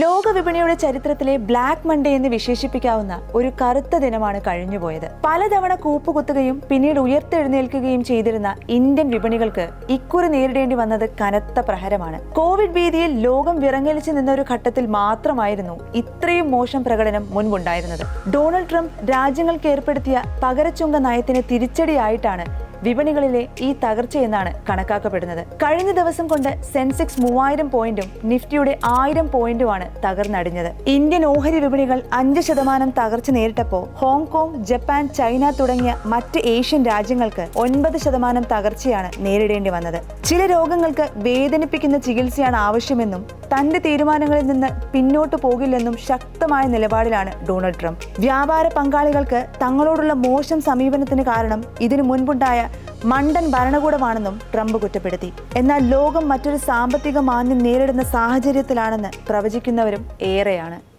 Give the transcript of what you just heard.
ലോക വിപണിയുടെ ചരിത്രത്തിലെ ബ്ലാക്ക് മൺഡേ എന്ന് വിശേഷിപ്പിക്കാവുന്ന ഒരു കറുത്ത ദിനമാണ് കഴിഞ്ഞുപോയത്. പലതവണ കൂപ്പുകുത്തുകയും പിന്നീട് ഉയർത്തെഴുന്നേൽക്കുകയും ചെയ്തിരുന്ന ഇന്ത്യൻ വിപണികൾക്ക് ഇക്കുറി നേരിടേണ്ടി വന്നത് കനത്ത പ്രഹരമാണ്. കോവിഡ് ഭീതിയിൽ ലോകം വിറങ്ങലിച്ചു നിന്ന ഒരു ഘട്ടത്തിൽ മാത്രമായിരുന്നു ഇത്രയും മോശം പ്രകടനം മുൻപുണ്ടായിരുന്നത്. ഡൊണാൾഡ് ട്രംപ് രാജ്യങ്ങൾക്ക് ഏർപ്പെടുത്തിയ പകരച്ചുങ്ക നയത്തിന് തിരിച്ചടിയായിട്ടാണ് വിപണികളിലെ ഈ തകർച്ചയെന്നാണ് കണക്കാക്കപ്പെടുന്നത്. കഴിഞ്ഞ ദിവസം കൊണ്ട് സെൻസെക്സ് മൂവായിരം പോയിന്റും നിഫ്റ്റിയുടെ ആയിരം പോയിന്റുമാണ് തകർന്നടിഞ്ഞത്. ഇന്ത്യൻ ഓഹരി വിപണികൾ അഞ്ച് ശതമാനം തകർച്ച നേരിട്ടപ്പോൾ ഹോങ്കോങ് ജപ്പാൻ ചൈന തുടങ്ങിയ മറ്റ് ഏഷ്യൻ രാജ്യങ്ങൾക്ക് ഒൻപത് ശതമാനം തകർച്ചയാണ് നേരിടേണ്ടി വന്നത്. ചില രോഗങ്ങൾക്ക് വേദനിപ്പിക്കുന്ന ചികിത്സയാണ് ആവശ്യമെന്നും തന്റെ തീരുമാനങ്ങളിൽ നിന്ന് പിന്നോട്ട് പോകില്ലെന്നും ശക്തമായ നിലപാടിലാണ് ഡൊണാൾഡ് ട്രംപ്. വ്യാപാര പങ്കാളികൾക്ക് തങ്ങളോടുള്ള മോശം സമീപനത്തിന് കാരണം ഇതിനു മുൻപുണ്ടായ മണ്ടൻ ഭരണകൂടമാണെന്നും ട്രംപ് കുറ്റപ്പെടുത്തി. എന്നാൽ ലോകം മറ്റൊരു സാമ്പത്തിക മാന്യം നേരിടുന്ന സാഹചര്യത്തിലാണെന്ന് പ്രവചിക്കുന്നവരും ഏറെയാണ്.